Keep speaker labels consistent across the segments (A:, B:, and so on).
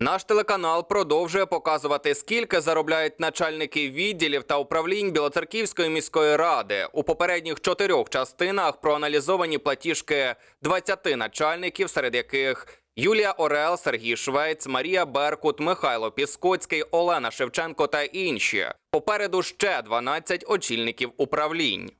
A: Наш телеканал продовжує показувати, скільки заробляють начальники відділів та управлінь Білоцерківської міської ради. У попередніх чотирьох частинах проаналізовані платіжки 20 начальників, серед яких Юлія Орел, Сергій Швець, Марія Беркут, Михайло Піскоцький, Олена Шевченко та інші. Попереду ще 12 очільників управлінь.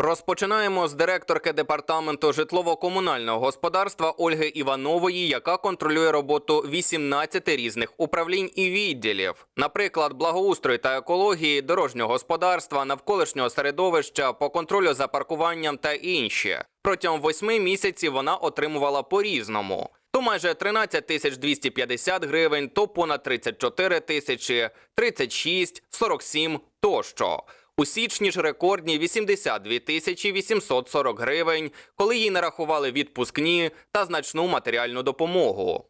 A: Розпочинаємо з директорки департаменту житлово-комунального господарства Ольги Іванової, яка контролює роботу 18 різних управлінь і відділів, наприклад, благоустрою та екології, дорожнього господарства, навколишнього середовища, по контролю за паркуванням та інші. Протягом восьми місяців вона отримувала по різному. То майже 13 тисяч 250 гривень, то понад 34 тисячі, 36, 47 тощо. У січні ж рекордні 82 тисячі 840 гривень, коли їй нарахували відпускні та значну матеріальну допомогу.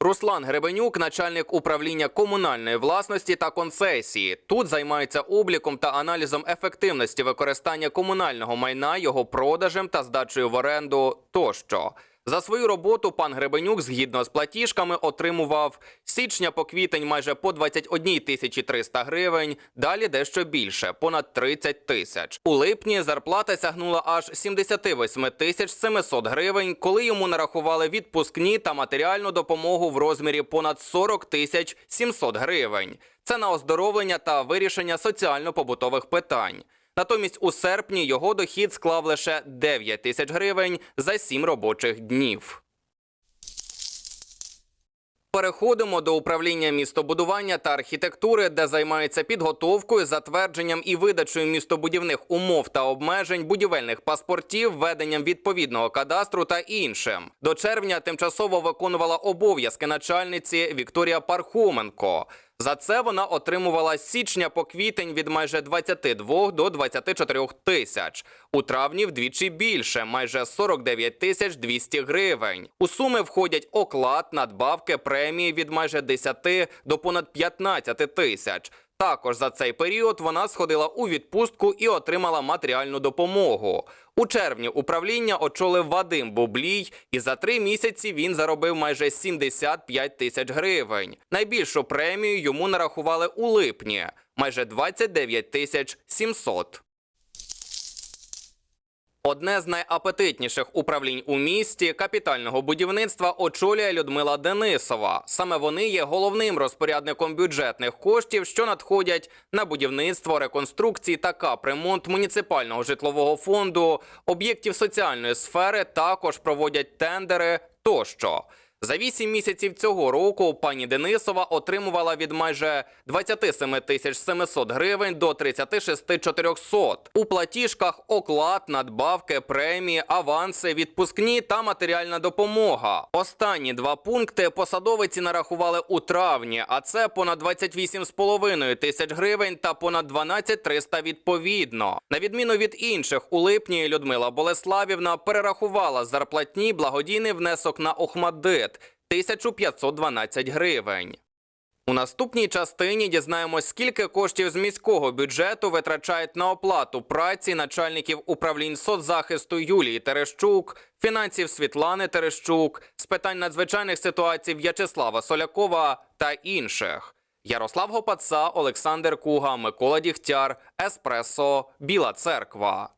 A: Руслан Гребенюк, начальник управління комунальної власності та концесії. Тут займається обліком та аналізом ефективності використання комунального майна, його продажем та здачею в оренду тощо. За свою роботу пан Гребенюк згідно з платіжками отримував з січня по квітень майже по 21 тисячі 300 гривень, далі дещо більше, понад 30 тисяч. У липні зарплата сягнула аж 78 тисяч 700 гривень, коли йому нарахували відпускні та матеріальну допомогу в розмірі понад 40 тисяч 700 гривень. Це на оздоровлення та вирішення соціально-побутових питань. Натомість у серпні його дохід склав лише 9 тисяч гривень за 7 робочих днів. Переходимо до управління містобудування та архітектури, де займається підготовкою, затвердженням і видачею містобудівних умов та обмежень, будівельних паспортів, веденням відповідного кадастру та іншим. До червня тимчасово виконувала обов'язки начальниці Вікторія Пархоменко. За це вона отримувала з січня по квітень від майже 22 до 24 тисяч. У травні вдвічі більше, майже 49 тисяч 200 гривень. У суми входять оклад, надбавки, премії від майже 10 до понад 15 тисяч. Також за цей період вона сходила у відпустку і отримала матеріальну допомогу. У червні управління очолив Вадим Бублій, і за три місяці він заробив майже 75 тисяч гривень. Найбільшу премію йому нарахували у липні майже 29 тисяч 700. Одне з найапетитніших управлінь у місті капітального будівництва очолює Людмила Денисова. Саме вони є головним розпорядником бюджетних коштів, що надходять на будівництво, реконструкції та капремонт муніципального житлового фонду, об'єктів соціальної сфери. Також проводять тендери тощо. За 8 місяців цього року пані Денисова отримувала від майже 27 тисяч 700 гривень до 36 400. У платіжках оклад, надбавки, премії, аванси, відпускні та матеріальна допомога. Останні два пункти посадовиці нарахували у травні, а це понад 28,5 тисяч гривень та понад 12 300 відповідно. На відміну від інших, у липні Людмила Болеславівна перерахувала зарплатні благодійний внесок на Охмадит 1512 гривень. У наступній частині дізнаємось, скільки коштів з міського бюджету витрачають на оплату праці начальників управлінь соцзахисту Юлії Терещук, фінансів Світлани Терещук, з питань надзвичайних ситуацій В'ячеслава Солякова та інших. Ярослав Гопаца, Олександр Куга, Микола Дігтяр, Еспресо, Біла Церква.